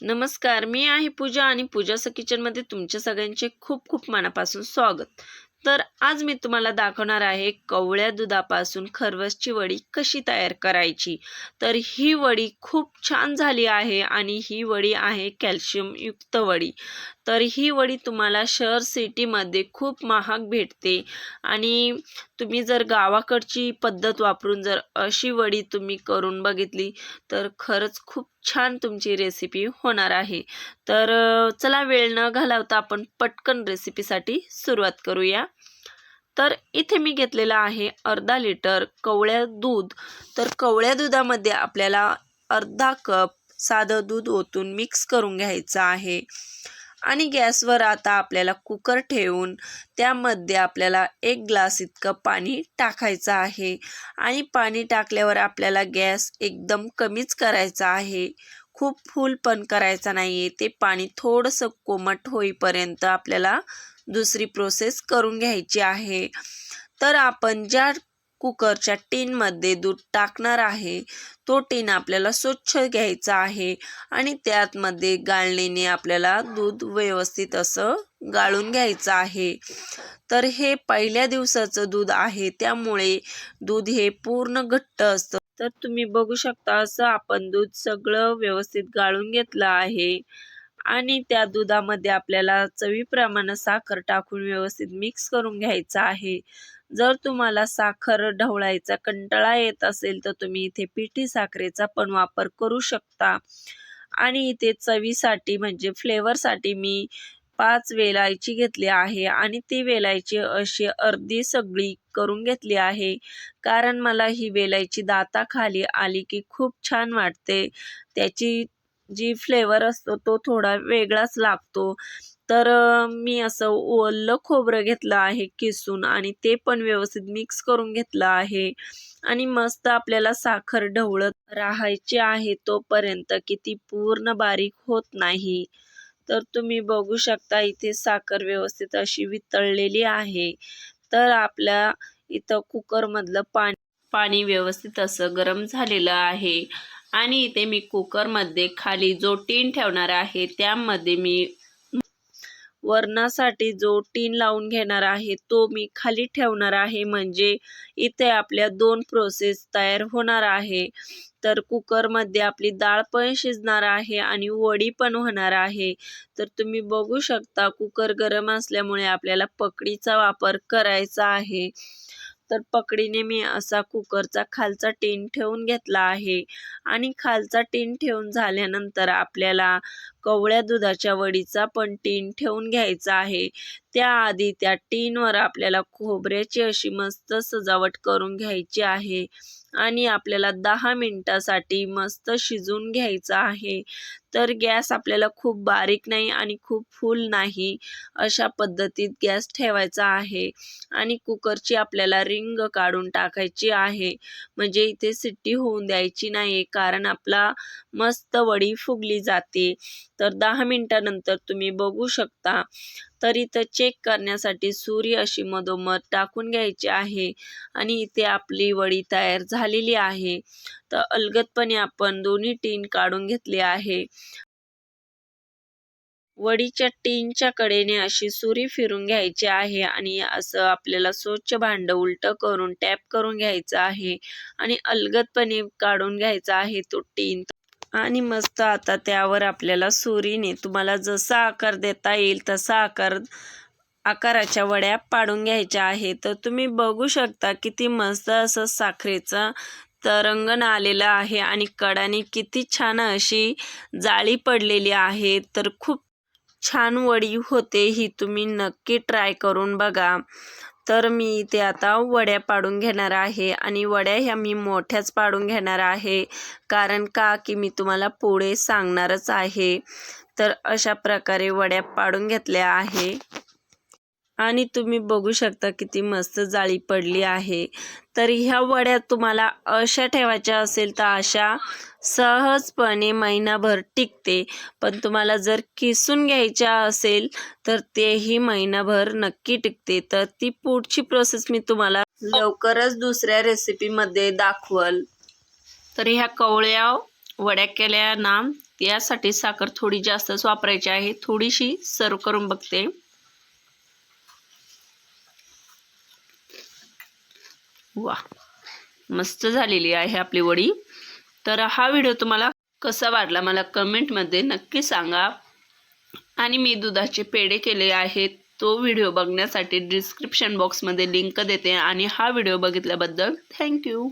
नमस्कार मी आहे पूजा आणि पूजाचं किचनमध्ये तुमच्या सगळ्यांचे खूप खूप मनापासून स्वागत. तर आज मी तुम्हाला दाखवणार आहे कवळ्या दुधापासून खरवसची वडी कशी तयार करायची. तर ही वडी खूप छान झाली आहे आणि ही वडी आहे कॅल्शियमयुक्त वडी. तर ही वडी तुम्हाला शहर सिटीमध्ये खूप महाग भेटते आणि तुम्ही जर गावाकडची पद्धत वापरून जर अशी वडी तुम्ही करून बघितली तर खरंच खूप छान तुमची रेसिपी होणार आहे. तर चला वेळ न घालवता आपण पटकन रेसिपीसाठी सुरुवात करूया. तर इथे मी घेतलेलं आहे अर्धा लिटर कवळ्या दूध. तर कवळ्या दुधामध्ये आपल्याला अर्धा कप साधं दूध ओतून मिक्स करून घ्यायचं आहे. आणि गॅसवर आता आपल्याला कुकर ठेवून त्यामध्ये आपल्याला एक ग्लास इतकं पाणी टाकायचं आहे. आणि पाणी टाकल्यावर आपल्याला गॅस एकदम कमीच करायचा आहे. खूप फुल पण करायचा नाही आहे ते पाणी थोडंसं कोमट होईपर्यंत आपल्याला दुसरी प्रोसेस करून घ्यायची आहे. तर आपण ज्या कुकरच्या टीनमध्ये दूध टाकणार आहे. तो टीन आपल्याला स्वच्छ घ्यायचा आहे आणि त्यातमध्ये गाळणीने आपल्याला दूध व्यवस्थित असं गाळून घ्यायचं आहे. तर हे पहिल्या दिवसाचं दूध आहे. त्यामुळे दूध हे पूर्ण घट्ट असतं. तर तुम्ही बघू शकता असं आपण दूध सगळं व्यवस्थित गाळून घेतलं आहे. आणि त्या दुधामध्ये आपल्याला चवीप्रमाणे साखर टाकून व्यवस्थित मिक्स करून घ्यायचं आहे. जर तुम्हाला साखर ढवळायचा कंटाळा येत असेल तर तुम्ही इथे पिठी साखरेचा पण वापर करू शकता. आणि इथे चवीसाठी म्हणजे फ्लेवरसाठी मी पाच वेलायची घेतली आहे आणि ती वेलायची अशी अर्धी सगळी करून घेतली आहे. कारण मला ही वेलायची दाताखाली आली की खूप छान वाटते. त्याची जी फ्लेवर असतो तो थोडा वेगळाच लागतो. तर मी असं ओलं खोबरं घेतलं आहे किसून आणि ते पण व्यवस्थित मिक्स करून घेतलं आहे. आणि मस्त आपल्याला साखर ढवळत राहायची आहे तोपर्यंत की ती पूर्ण बारीक होत नाही. तर तुम्ही बघू शकता इथे साखर व्यवस्थित अशी वितळलेली आहे. तर आपल्या इथं कुकरमधलं पाणी पाणी व्यवस्थित असं गरम झालेलं आहे. आणि इथे मी कुकरमध्ये खाली जो टीन ठेवणार आहे त्यामध्ये मी वरणासाठी जो टीन लावून घेणार आहे तो मी खाली ठेवणार आहे. म्हणजे इथे आपल्या दोन प्रोसेस तयार होणार आहे. तर कुकरमध्ये आपली डाळ पण शिजणार आहे आणि वडी पण होणार आहे. तर तुम्ही बघू शकता कुकर गरम असल्यामुळे आपल्याला पकडीचा वापर करायचा आहे. तर पकडीने मी असा कुकरचा खालचा टीन ठेवून घेतला आहे. आणि खालचा टीन ठेवून झाल्यानंतर आपल्याला कवळ्या दुधाच्या वडीचा पण टीन ठेवून घ्यायचा आहे. त्याआधी त्या टीनवर आपल्याला खोबऱ्याची अशी मस्त सजावट करून घ्यायची आहे. आणि आपल्याला दहा मिनटासाठी मस्त शिजवून घ्यायचं आहे. तर गॅस आपल्याला खूप बारीक नाही आणि खूप फुल नाही अशा पद्धतीत गॅस ठेवायचा आहे. आणि कुकरची आपल्याला रिंग काढून टाकायची आहे. म्हणजे इथे सिट्टी होऊन द्यायची नाही कारण आपला मस्त वडी फुगली जाते. तर दहा मिनटानंतर तुम्ही बघू शकता. तर इथं चेक करण्यासाठी सुरी अशी मधोमध टाकून घ्यायची आहे. आणि इथे आपली वडी तयार झालेली आहे. तर अलगदपणे आपण दोन्ही टीन काढून घेतले आहे. वडीच्या टीनच्या कडेने अशी सुरी फिरून घ्यायची आहे आणि असं आपल्याला स्वच्छ भांड उलटं करून टॅप करून घ्यायचं आहे आणि अलगदपणे काढून घ्यायचा आहे तो टीन. आणि मस्त आता त्यावर आपल्याला सुरीने तुम्हाला जसा आकार देता येईल तसा आकार आकाराच्या वड्या पाडून घ्यायच्या आहे तर तुम्ही बघू शकता किती मस्त असं साखरेचं तरंगण आलेलं आहे आणि कडाने किती छान अशी जाळी पडलेली आहे. तर खूप छान वडी होते ही तुम्ही नक्की ट्राय करून बघा. तर मी इथे आता वड्या पाडून घेणार आहे आणि वड्या ह्या मी मोठ्याच पाडून घेणार आहे. कारण का? की मी तुम्हाला पुढे सांगणारच आहे. तर अशा प्रकारे वड्या पाडून घेतल्या आहे. आणि तुम्ही बघू शकता किती मस्त जाळी पडली आहे. तर ह्या वड्या तुम्हाला अशा ठेवायच्या असेल तर अशा सहजपणे महिनाभर टिकते. पण तुम्हाला जर किसून घ्यायच्या असेल तर तेही महिनाभर नक्की टिकते. तर ती पुढची प्रोसेस मी तुम्हाला लवकरच दुसऱ्या रेसिपीमध्ये दाखवल. तर ह्या कवळ्या वड्या केल्या ना यासाठी साखर थोडी जास्तच वापरायची आहे. थोडीशी सर्व करून बघते. वा मस्त झालेली आहे आपली वडी. तर हा व्हिडिओ तुम्हाला कसा वाटला मला कमेंटमध्ये नक्की सांगा. आणि मी दुधाचे पेढे केले आहेत तो व्हिडिओ बघण्यासाठी डिस्क्रिप्शन बॉक्समध्ये लिंक देते आणि हा व्हिडिओ बघितल्याबद्दल थँक्यू